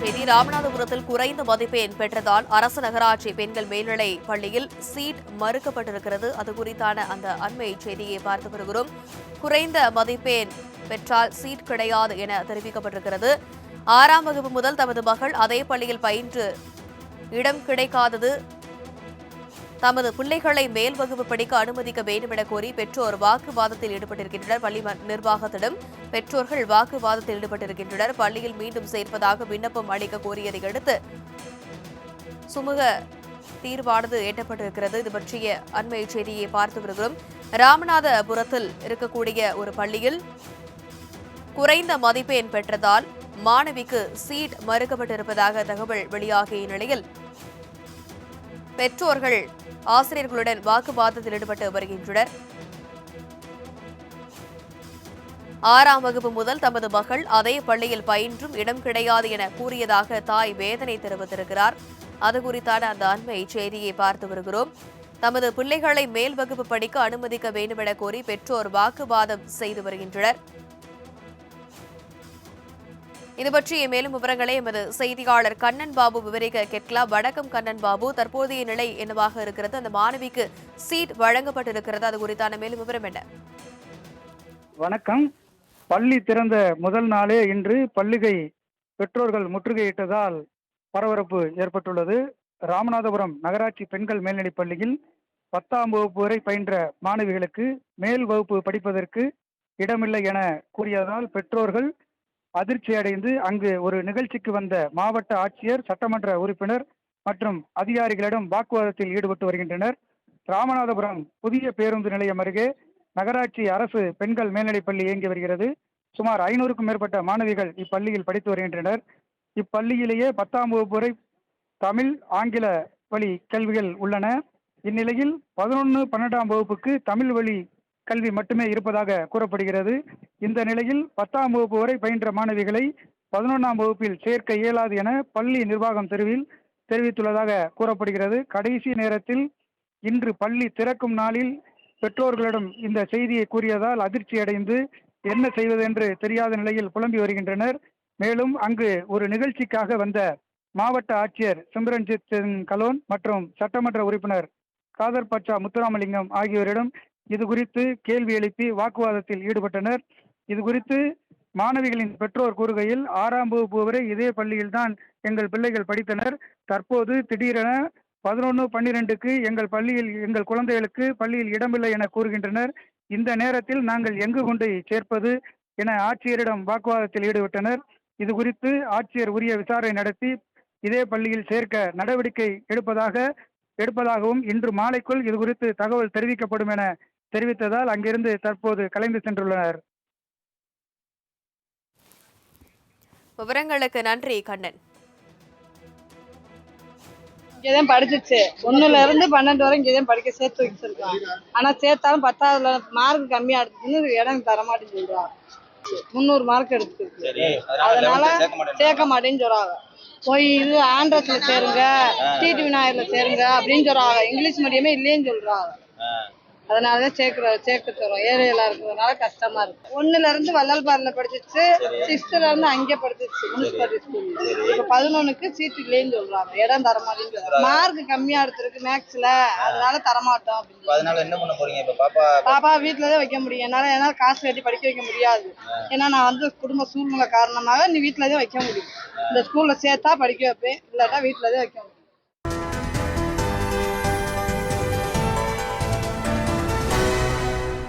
செய்தி ராமநாதபுரத்தில் குறைந்த மதிப்பெண் பெற்றதால் அரசு நகராட்சி பெண்கள் மேல்நிலை பள்ளியில் சீட் மறுக்கப்பட்டிருக்கிறது. அது குறித்தான அந்த அண்மை செய்தியை பார்த்து வருகிறோம். குறைந்த மதிப்பெண் பெற்றால் சீட் கிடையாது என தெரிவிக்கப்பட்டிருக்கிறது. ஆறாம் வகுப்பு முதல் தமது மகள் அதே பள்ளியில் பயின்று இடம் கிடைக்காதது. தமது பிள்ளைகளை மேல் வகுப்பு படிக்க அனுமதிக்க வேண்டும் என கோரி பெற்றோர் வாக்குவாதத்தில் ஈடுபட்டிருக்கின்றனர். பள்ளி நிர்வாகத்திடம் பெற்றோர்கள் வாக்குவாதத்தில் ஈடுபட்டிருக்கின்றனர். பள்ளியில் மீண்டும் சேர்ப்பதாக விண்ணப்பம் அளிக்க கோரியதை அடுத்து சுமூக தீர்வானது எட்டப்பட்டிருக்கிறது. இது பற்றிய அண்மை செய்தியை பார்த்து வருகிறோம். ராமநாதபுரத்தில் இருக்கக்கூடிய ஒரு பள்ளியில் குறைந்த மதிப்பெண் பெற்றதால் மாணவிக்கு சீட் மறுக்கப்பட்டிருப்பதாக தகவல் வெளியாகிய நிலையில் பெற்றோர்கள் ஆசிரியர்களுடன் வாக்குவாதத்தில் ஈடுபட்டு வருகின்றனர். ஆறாம் வகுப்பு முதல் தமது மகள் அதே பள்ளியில் பயின்றும் இடம் கிடையாது என கூறியதாக தாய் வேதனை தெரிவித்திருக்கிறார். அது குறித்தான அந்த அண்மை செய்தியை பார்த்து வருகிறோம். தமது பிள்ளைகளை மேல் வகுப்பு படிக்க அனுமதிக்க வேண்டும் என கோரி பெற்றோர் வாக்குவாதம் செய்து வருகின்றனர். இது பற்றிய மேலும் விவரங்களை எமது செய்தியாளர் கண்ணன் பாபு விவரிக்க கேட்கலாம். வணக்கம் கண்ணன் பாபு. தற்போதைய நிலை என்னவாக இருக்கிறது? அந்த மாணவிக்கு சீட் வழங்கப்பட்டிருக்கிறது. அது குறித்தான மேலும் விவரம் என்ன? வணக்கம். பள்ளி திறந்த முதல் நாளே இன்று பள்ளிகை பெற்றோர்கள் முற்றுகையிட்டதால் பரபரப்பு ஏற்பட்டுள்ளது. ராமநாதபுரம் நகராட்சி பெண்கள் மேல்நிலைப் பள்ளியில் பத்தாம் வகுப்பு வரை பயின்ற மாணவிகளுக்கு மேல் வகுப்பு படிப்பதற்கு இடமில்லை என கூறியதால் பெற்றோர்கள் அதிர்ச்சி அடைந்து அங்கு ஒரு நிகழ்ச்சிக்கு வந்த மாவட்ட ஆட்சியர் சட்டமன்ற உறுப்பினர் மற்றும் அதிகாரிகளிடம் வாக்குவாதத்தில் ஈடுபட்டு வருகின்றனர். ராமநாதபுரம் புதிய பேருந்து நிலையம் அருகே நகராட்சி அரசு பெண்கள் மேல்நிலைப் பள்ளி இயங்கி வருகிறது. சுமார் ஐநூறுக்கும் மேற்பட்ட மாணவிகள் இப்பள்ளியில் படித்து வருகின்றனர். இப்பள்ளியிலேயே பத்தாம் வகுப்பு வரை தமிழ் ஆங்கில வழி கல்விகள் உள்ளன. இந்நிலையில் பதினொன்று பன்னெண்டாம் வகுப்புக்கு தமிழ் வழி கல்வி மட்டுமே இருப்பதாக கூறப்படுகிறது. இந்த நிலையில் பத்தாம் வகுப்பு வரை பயின்ற மாணவிகளை பதினொன்றாம் வகுப்பில் சேர்க்க இயலாது என பள்ளி நிர்வாகம் தெருவில் தெரிவித்துள்ளதாக கூறப்படுகிறது. கடைசி நேரத்தில் இன்று பள்ளி திறக்கும் நாளில் பெற்றோர்களிடம் இந்த செய்தியை கூறியதால் அதிர்ச்சி அடைந்து என்ன செய்வது என்று தெரியாத நிலையில் புலம்பி வருகின்றனர். மேலும் அங்கு ஒரு நிகழ்ச்சிக்காக வந்த மாவட்ட ஆட்சியர் சிம்ரன்ஜித் சிங் கலோன் மற்றும் சட்டமன்ற உறுப்பினர் காதர் பச்சா முத்துராமலிங்கம் ஆகியோரிடம் இது குறித்து கேள்வி எழுப்பி வாக்குவாதத்தில் ஈடுபட்டனர். இது குறித்து மாணவிகளின் பெற்றோர் கூறுகையில் ஆறாம் வகுப்பு வரை இதே பள்ளியில்தான் எங்கள் பிள்ளைகள் படித்தனர். தற்போது திடீரென பதினொன்று பன்னிரெண்டுக்கு எங்கள் பள்ளியில் எங்கள் குழந்தைகளுக்கு பள்ளியில் இடமில்லை என கூறுகின்றனர். இந்த நேரத்தில் நாங்கள் எங்கு கொண்டு சேர்ப்பது என ஆட்சியரிடம் வாக்குவாதத்தில் ஈடுபட்டனர். இது குறித்து ஆட்சியர் உரிய விசாரணை நடத்தி இதே பள்ளியில் சேர்க்க நடவடிக்கை எடுப்பதாக எடுப்பதாகவும் இன்று மாலைக்குள் இது குறித்து தகவல் தெரிவிக்கப்படும் என தெரிவித்ததால் அங்கிருந்து தற்போது கலைந்து சென்றுள்ளனர். விவரங்களுக்கு நன்றி கண்ணன். இங்கேதான் படிச்சிச்சு ஒண்ணுல இருந்து பன்னெண்டு வரை இங்கேதான் படிக்க சேர்த்து வச்சிருக்கோம் ஆனா சேர்த்தாலும் பத்தாவதுல மார்க் கம்மியா எடுத்துன்னு இடம் தர மாட்டேன்னு சொல்றாங்க முந்நூறு மார்க் எடுத்துருக்கு சரி அதனால சேர்க்க மாட்டேன்னு சொல்றாங்க. போய் இது ஆண்ட்ரஸ்ல சேருங்க டிடி விநாயகர்ல சேருங்க அப்படின்னு சொல்றாங்க. இங்கிலீஷ் மீடியமே இல்லைன்னு சொல்றாங்க. அதனாலதான் சேர்க்கிற சேர்க்க சொல்றோம். ஏரியால இருக்கிறதுனால கஷ்டமா இருக்கு. ஒண்ணுல இருந்து வள்ளல்பாரில படிச்சிச்சு சிக்ஸ்த்ல இருந்து அங்கே படிச்சிச்சு முனிசிபாலிட்டி ஸ்கூல்ல. இப்ப பதினொன்னுக்கு சீட் இல்லைன்னு சொல்றாங்க. இடம் தரமாட்டேன்னு சொல்றாங்க. மார்க் கம்மியா எடுத்திருக்கு மேக்ஸ்ல அதனால தரமாட்டோம் அப்படின்னு அதனால என்ன பண்ண போறீங்க? இப்ப பாப்பா பாப்பா வீட்டுல தான் வைக்க முடியும். என்னால என்னால காசு கட்டி படிக்க வைக்க முடியாது. ஏன்னா நான் வந்து குடும்ப சூழ்நிலை காரணமாக நீ வீட்டுல தான் வைக்க முடியும். இந்த ஸ்கூல்ல சேர்த்தா படிக்க வைப்பேன். இல்லாட்டா வீட்டுல தான் வைக்க